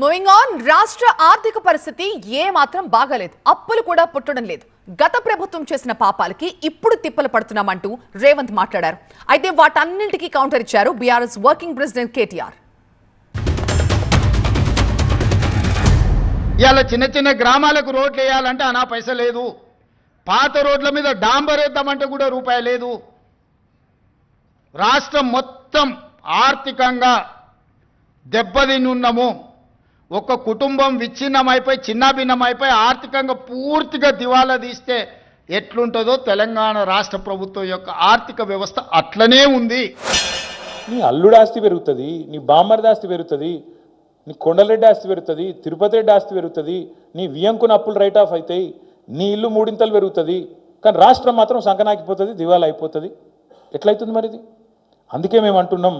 Moving on రాష్ట్ర ఆర్థిక పరిస్థితి ఏమాత్రం బాగాలేదు. అప్పులు కూడా పుట్టడం లేదు. గత ప్రభుత్వం చేసిన పాపాలకి ఇప్పుడు తిప్పలు పడుతున్నామంటూ రేవంత్ మాట్లాడారు. అయితే వాటన్నింటికీ కౌంటర్ ఇచ్చారు బీఆర్ఎస్ వర్కింగ్ ప్రెసిడెంట్ కేటీఆర్. ఇవాళ చిన్న చిన్న గ్రామాలకు రోడ్లు వేయాలంటే అనా పైస లేదు. పాత రోడ్ల మీద డాంబర్ వేద్దామంటే కూడా రూపాయి లేదు. రాష్ట్రం మొత్తం ఆర్థికంగా దెబ్బతిని ఉన్నాము ఒక కుటుంబం విచ్ఛిన్నమైపోయి చిన్నాభిన్నమైపోయి ఆర్థికంగా పూర్తిగా దివాలా తీస్తే ఎట్లుంటుందో తెలంగాణ రాష్ట్ర ప్రభుత్వం యొక్క ఆర్థిక వ్యవస్థ అట్లనే ఉంది. నీ అల్లుడు ఆస్తి పెరుగుతుంది నీ బామ్మర్ది ఆస్తి పెరుగుతుంది నీ కొండలరెడ్డి ఆస్తి పెరుగుతుంది తిరుపతి రెడ్డి ఆస్తి పెరుగుతుంది నీ వియంకున అప్పులు రైట్ ఆఫ్ అవుతాయి నీ ఇల్లు మూడింతలు పెరుగుతుంది కానీ రాష్ట్రం మాత్రం సంకనాకిపోతుంది దివాలా అయిపోతుంది. ఎట్లయితుంది మరి ఇది అందుకే మేము అంటున్నాం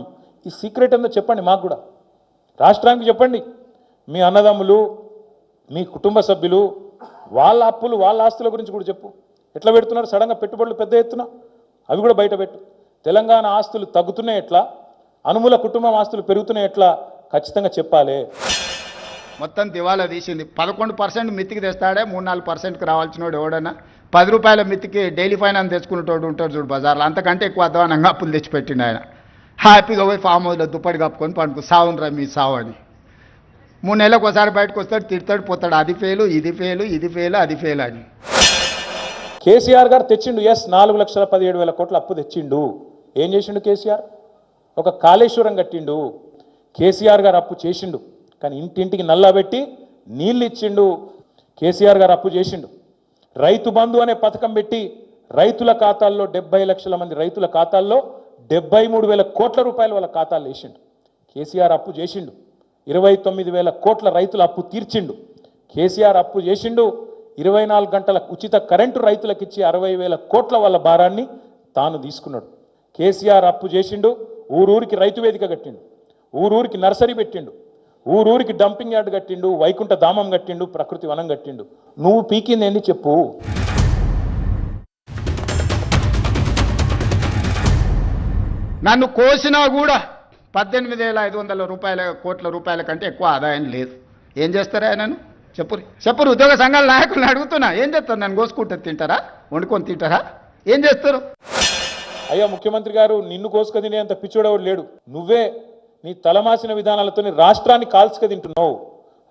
ఈ సీక్రెట్ ఏందో చెప్పండి మాకు కూడా. రాష్ట్రానికి చెప్పండి. మీ అన్నదమ్ములు మీ కుటుంబ సభ్యులు వాళ్ళ అప్పులు వాళ్ళ ఆస్తుల గురించి కూడా చెప్పు. ఎట్లా పెడుతున్నారు? సడన్గా పెట్టుబడులు పెద్ద ఎత్తున? అవి కూడా బయట పెట్టు. తెలంగాణ ఆస్తులు తగ్గుతున్నాయి ఎట్లా? అనుమూల కుటుంబం ఆస్తులు పెరుగుతున్నాయి ఎట్లా? ఖచ్చితంగా చెప్పాలి. మొత్తం దివాలా తీసింది. పదకొండు పర్సెంట్ మిత్తికి తెస్తాడే మూడు నాలుగు పర్సెంట్కి రావాల్సినోడు ఎవడన్నా? పది రూపాయల మిత్తికి డైలీ ఫైనాన్స్ తెచ్చుకునేటోడు ఉంటాడు చూడు బజార్లో. అంతకంటే ఎక్కువ అధ్వానంగా అప్పులు తెచ్చిపెట్టిండు ఆయన. హ్యాపీగా పోయి ఫామ్ హౌస్లో దుప్పటి కప్పుకొని పండుకు. సావునరా మీ సావు అని. మూడు నెలలకు ఒకసారి బయటకు వస్తాడు తిడతాడు పోతాడు. అది ఫెయిల్ ఇది ఫెయిల్ ఇది ఫెయిల్ అది ఫెయిల్ అని. కేసీఆర్ గారు తెచ్చిండు ఎస్ నాలుగు లక్షల పదిహేడు వేల కోట్ల అప్పు తెచ్చిండు. ఏం చేసిండు కేసీఆర్? ఒక కాళేశ్వరం కట్టిండు. కేసీఆర్ గారు అప్పు చేసిండు. కానీ ఇంటింటికి నల్లా పెట్టి నీళ్ళు ఇచ్చిండు. కేసీఆర్ గారు అప్పు చేసిండు. రైతు బంధు అనే పథకం పెట్టి రైతుల ఖాతాల్లో డెబ్బై లక్షల మంది రైతుల ఖాతాల్లో డెబ్బై మూడు వేల కోట్ల రూపాయలు వాళ్ళ ఖాతాలు వేసిండు. కేసీఆర్ అప్పు చేసిండు. ఇరవై తొమ్మిది వేల కోట్ల రైతుల అప్పు తీర్చిండు. కేసీఆర్ అప్పు చేసిండు. ఇరవై నాలుగు గంటల ఉచిత కరెంటు రైతులకు ఇచ్చి అరవై వేల కోట్ల వాళ్ళ భారాన్ని తాను తీసుకున్నాడు. కేసీఆర్ అప్పు చేసిండు. ఊరూరికి రైతు వేదిక కట్టిండు. ఊరూరికి నర్సరీ పెట్టిండు. ఊరూరికి డంపింగ్ యార్డ్ కట్టిండు. వైకుంఠ ధామం కట్టిండు. ప్రకృతి వనం కట్టిండు. నువ్వు పీకిందేంది చెప్పు. నన్ను కోసినా కూడా పద్దెనిమిది వేల ఐదు వందల రూపాయల కోట్ల రూపాయల కంటే ఎక్కువ ఆదాయం లేదు. ఏం చేస్తారా నన్ను చెప్పురి. చెప్పురు ఉద్యోగ సంఘాల నాయకులను అడుగుతున్నా. ఏం చేస్తారు? నన్ను కోసుకుంటే తింటారా? వండుకొని తింటారా? ఏం చేస్తారు? అయ్యా ముఖ్యమంత్రి గారు నిన్ను కోసుక తినేంత పిచ్చోడెవడు లేడు. నువ్వే నీ తలమాసిన విధానాలతోని రాష్ట్రాన్ని కాల్చుక తింటున్నావు.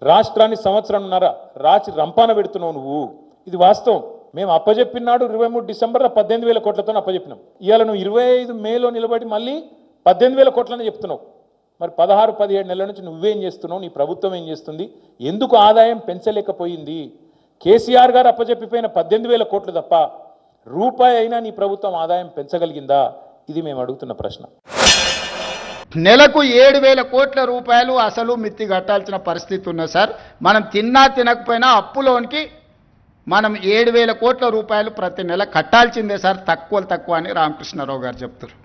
రాష్ట్రాన్ని సంవత్సరంన్నర రాచి రంపాన పెడుతున్నావు నువ్వు. ఇది వాస్తవం. మేము అప్పజెప్పినాడు ఇరవై మూడు డిసెంబర్ పద్దెనిమిది వేల కోట్లతో అప్పజెప్పినాం. ఇవాళ నువ్వు ఇరవై ఐదు మేలో నిలబడి మళ్ళీ పద్దెనిమిది వేల కోట్లని చెప్తున్నావు. మరి పదహారు పదిహేడు నెలల నుంచి నువ్వేం చేస్తున్నావు? నీ ప్రభుత్వం ఏం చేస్తుంది? ఎందుకు ఆదాయం పెంచలేకపోయింది? కేసీఆర్ గారు అప్పచెప్పిపోయిన పద్దెనిమిది వేల కోట్లు తప్ప రూపాయి అయినా నీ ప్రభుత్వం ఆదాయం పెంచగలిగిందా? ఇది మేము అడుగుతున్న ప్రశ్న. నెలకు ఏడు వేల కోట్ల రూపాయలు అసలు మిత్తి కట్టాల్సిన పరిస్థితి ఉన్నది సార్. మనం తిన్నా తినకపోయినా అప్పులోనికి మనం ఏడు వేల కోట్ల రూపాయలు ప్రతి నెల కట్టాల్సిందే సార్. తక్కువ తక్కువ అని రామకృష్ణారావు గారు చెప్తారు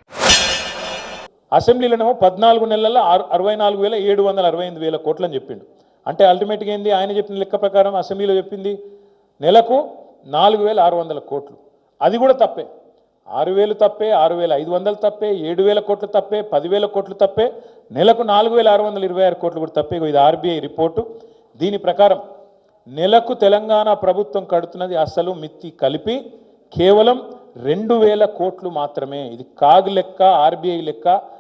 అసెంబ్లీలోనేమో పద్నాలుగు నెలల్లో ఆరు అరవై నాలుగు వేల ఏడు వందల అరవై ఎనిమిది వేల కోట్లు అని చెప్పిండు. అంటే అల్టిమేట్గా ఏంది? ఆయన చెప్పిన లెక్క ప్రకారం అసెంబ్లీలో చెప్పింది నెలకు నాలుగు వేల ఆరు వందల కోట్లు. అది కూడా తప్పే. ఆరు వేలు తప్పే ఆరు వేల ఐదు వందలు తప్పే ఏడు వేల కోట్లు తప్పే పదివేల కోట్లు తప్పే నెలకు నాలుగు వేల ఆరు వందల ఇరవై ఆరు కోట్లు కూడా తప్పే. ఇది ఆర్బీఐ రిపోర్టు. దీని ప్రకారం నెలకు తెలంగాణ ప్రభుత్వం కడుతున్నది అసలు మిత్తి కలిపి కేవలం రెండు వేల కోట్లు మాత్రమే. ఇది కాగ్ లెక్క ఆర్బీఐ లెక్క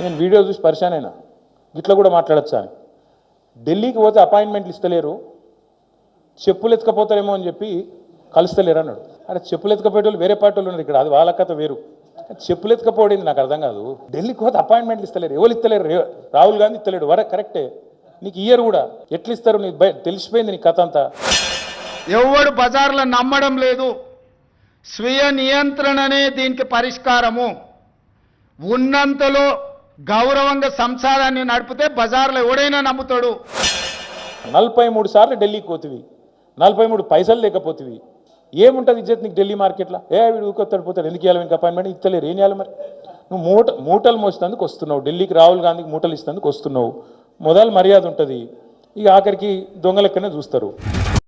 నేను వీడియో చూసి పరిశాన్ అయినా ఇట్లా కూడా మాట్లాడచ్చు అని. ఢిల్లీకి పోతే అపాయింట్మెంట్లు ఇస్తలేరు. చెప్పులు ఎత్తుకపోతారేమో అని చెప్పి కలుస్తలేరు అన్నాడు. అరే చెప్పులు ఎత్తుకపోయేటోళ్ళు వేరే పార్టీ వాళ్ళు ఉన్నారు ఇక్కడ. అది వాళ్ళ కథ వేరు. చెప్పులు ఎత్తుకపోవడింది నాకు అర్థం కాదు. ఢిల్లీకి పోతే అపాయింట్మెంట్లు ఇస్తలేరు. ఎవరు ఇస్తలేరు? రాహుల్ గాంధీ ఇస్తలేడు. వర కరెక్టే. నీకు ఇయర్ కూడా. ఎట్లు ఇస్తారు నీకు తెలిసిపోయింది నీ కథ అంతా. ఎవడు బజార్లో నమ్మడం లేదు. స్వీయ నియంత్రణనే దీనికి పరిష్కారము. ఉన్నంతలో గౌరవంగా సంసారాన్ని నడిపితే బజార్లో ఎవడైనా నమ్ముతాడు. నలభై మూడు సార్లు ఢిల్లీకి పోతుంది నలభై మూడు పైసలు లేకపోతుంది ఏముంటుంది ఇజ్జత్ నీకు ఢిల్లీ మార్కెట్లో? ఏ వీడు ఊకొత్తాడు పోతాడు ఎందుకు ఇవ్వాలి ఇంకా అపాయింట్మెంట్? ఇస్తలేరు ఏం చేయాలి మరి? నువ్వు మూట మూటలు మోసినందుకు వస్తున్నావు. ఢిల్లీకి రాహుల్ గాంధీకి మూటలు ఇస్తేందుకు వస్తున్నావు. మొదలు మర్యాద ఉంటుంది. ఇక ఆఖరికి దొంగలెక్కనే చూస్తారు.